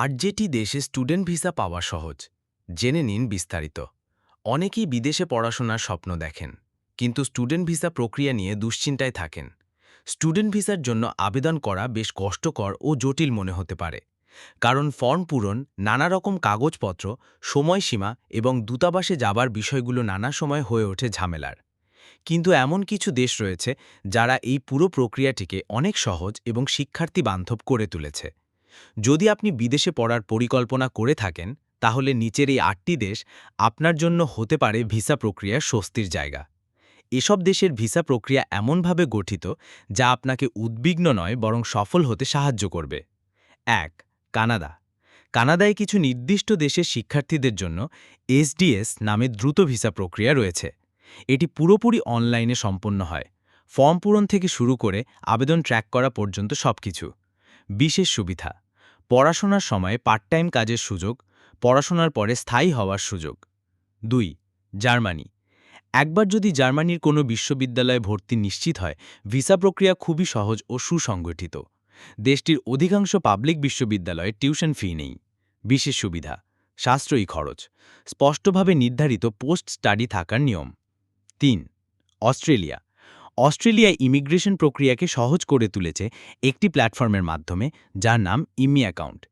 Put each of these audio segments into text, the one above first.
আর যেটি দেশে student visa পাওয়া সহজ, জেনে নিন বিস্তারিত। অনেকেই বিদেশে পড়াশোনার স্বপ্ন দেখেন, কিন্তু স্টুডেন্ট ভিসা প্রক্রিয়া নিয়ে দুশ্চিন্তায় থাকেন। স্টুডেন্ট ভিসার জন্য আবেদন করা বেশ কষ্টকর ও জটিল মনে হতে পারে, কারণ ফর্ম পূরণ, নানা রকম কাগজপত্র, সময়সীমা এবং দূতাবাসে যাবার বিষয়গুলো নানা সময় হয়ে ওঠে ঝামেলার। কিন্তু এমন কিছু দেশ রয়েছে যারা এই পুরো প্রক্রিয়াটিকে অনেক সহজ এবং শিক্ষার্থী বান্ধব করে তুলেছে। যদি আপনি বিদেশে পড়ার পরিকল্পনা করে থাকেন, তাহলে নিচের এই আটটি দেশ আপনার জন্য হতে পারে ভিসা প্রক্রিয়ার স্বস্তির জায়গা। এসব দেশের ভিসা প্রক্রিয়া এমনভাবে গঠিত যা আপনাকে উদ্বিগ্ন নয়, বরং সফল হতে সাহায্য করবে। এক, কানাডা। কানাডায় কিছু নির্দিষ্ট দেশের শিক্ষার্থীদের জন্য এসডিএস নামে দ্রুত ভিসা প্রক্রিয়া রয়েছে। এটি পুরোপুরি অনলাইনে সম্পন্ন হয়। ফর্ম পূরণ থেকে শুরু করে আবেদন ট্র্যাক করা পর্যন্ত সবকিছু। বিশেষ সুবিধা পড়াশোনার সময় পার্ট টাইম কাজের সুযোগ, পড়াশোনার পরে স্থায়ী হওয়ার সুযোগ। দুই, জার্মানি। একবার যদি জার্মানির কোনো বিশ্ববিদ্যালয়ে ভর্তি নিশ্চিত হয়, ভিসা প্রক্রিয়া খুবই সহজ ও সুসংগঠিত। দেশটির অধিকাংশ পাবলিক বিশ্ববিদ্যালয়ে টিউশন ফি নেই। বিশেষ সুবিধা, সাশ্রয়ী খরচ, স্পষ্টভাবে নির্ধারিত পোস্ট স্টাডি থাকার নিয়ম। তিন, অস্ট্রেলিয়া। অস্ট্রেলিয়ায় ইমিগ্রেশন প্রক্রিয়াকে সহজ করে তুলেছে একটি প্ল্যাটফর্মের মাধ্যমে, যার নাম ইমি অ্যাকাউন্ট।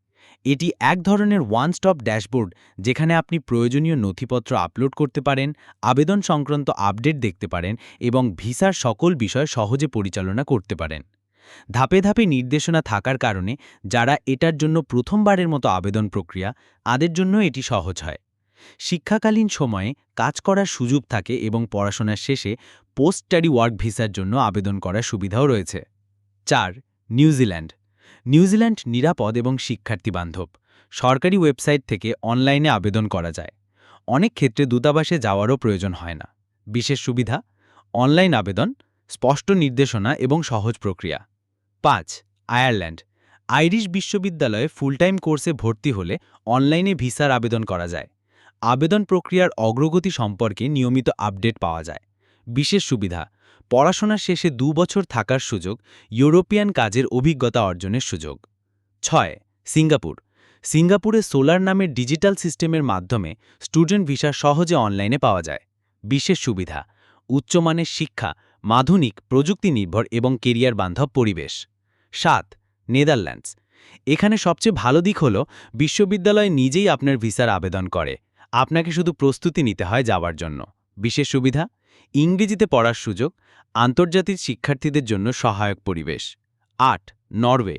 এটি এক ধরনের ওয়ান স্টপ ড্যাশবোর্ড যেখানে আপনি প্রয়োজনীয় নথিপত্র আপলোড করতে পারেন, আবেদন সংক্রান্ত আপডেট দেখতে পারেন এবং ভিসার সকল বিষয় সহজে পরিচালনা করতে পারেন। ধাপে ধাপে নির্দেশনা থাকার কারণে, যারা এটার জন্য প্রথমবারের মতো আবেদন প্রক্রিয়া, তাদের জন্য এটি সহজ হয়। শিক্ষাকালীন সময়ে কাজ করার সুযোগ থাকে এবং পড়াশোনার শেষে পোস্ট স্টাডি ওয়ার্ক ভিসার জন্য আবেদন করার সুবিধাও রয়েছে। চার নিউজিল্যান্ড নিউজিল্যান্ড নিরাপদ এবং শিক্ষার্থী বান্ধব। সরকারি ওয়েবসাইট থেকে অনলাইনে আবেদন করা যায়। অনেক ক্ষেত্রে দূতাবাসে যাওয়ারও প্রয়োজন হয় না। বিশেষ সুবিধা, অনলাইন আবেদন, স্পষ্ট নির্দেশনা এবং সহজ প্রক্রিয়া। পাঁচ, আয়ারল্যান্ড। আইরিশ বিশ্ববিদ্যালয়ে ফুল টাইম কোর্সে ভর্তি হলে অনলাইনে ভিসার আবেদন করা যায়। আবেদন প্রক্রিয়ার অগ্রগতি সম্পর্কে নিয়মিত আপডেট পাওয়া যায়। বিশেষ সুবিধা পড়াশোনার শেষে দু বছর থাকার সুযোগ ইউরোপিয়ান কাজের অভিজ্ঞতা অর্জনের সুযোগ। ছয়, সিঙ্গাপুর। সিঙ্গাপুরে সোলার নামের ডিজিটাল সিস্টেমের মাধ্যমে স্টুডেন্ট ভিসা সহজে অনলাইনে পাওয়া যায়। বিশেষ সুবিধা, উচ্চমানের শিক্ষা, মাধুনিক প্রযুক্তি নির্ভর এবং কেরিয়ার বান্ধব পরিবেশ। সাত, নেদারল্যান্ডস। এখানে সবচেয়ে ভালো দিক হল, বিশ্ববিদ্যালয় নিজেই আপনার ভিসার আবেদন করে। আপনাকে শুধু প্রস্তুতি নিতে হয় যাওয়ার জন্য। বিশেষ সুবিধা, ইংরেজিতে পড়ার সুযোগ, আন্তর্জাতিক শিক্ষার্থীদের জন্য সহায়ক পরিবেশ। আট, নরওয়ে।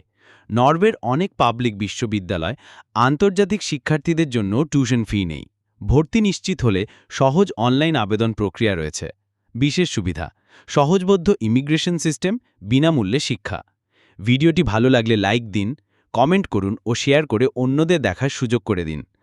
নরওয়ের অনেক পাবলিক বিশ্ববিদ্যালয় আন্তর্জাতিক শিক্ষার্থীদের জন্য টিউশন ফি নেই। ভর্তি নিশ্চিত হলে সহজ অনলাইন আবেদন প্রক্রিয়া রয়েছে। বিশেষ সুবিধা, সহজবদ্ধ ইমিগ্রেশন সিস্টেম, বিনামূল্যে শিক্ষা। ভিডিওটি ভালো লাগলে লাইক দিন, কমেন্ট করুন ও শেয়ার করে অন্যদের দেখার সুযোগ করে দিন।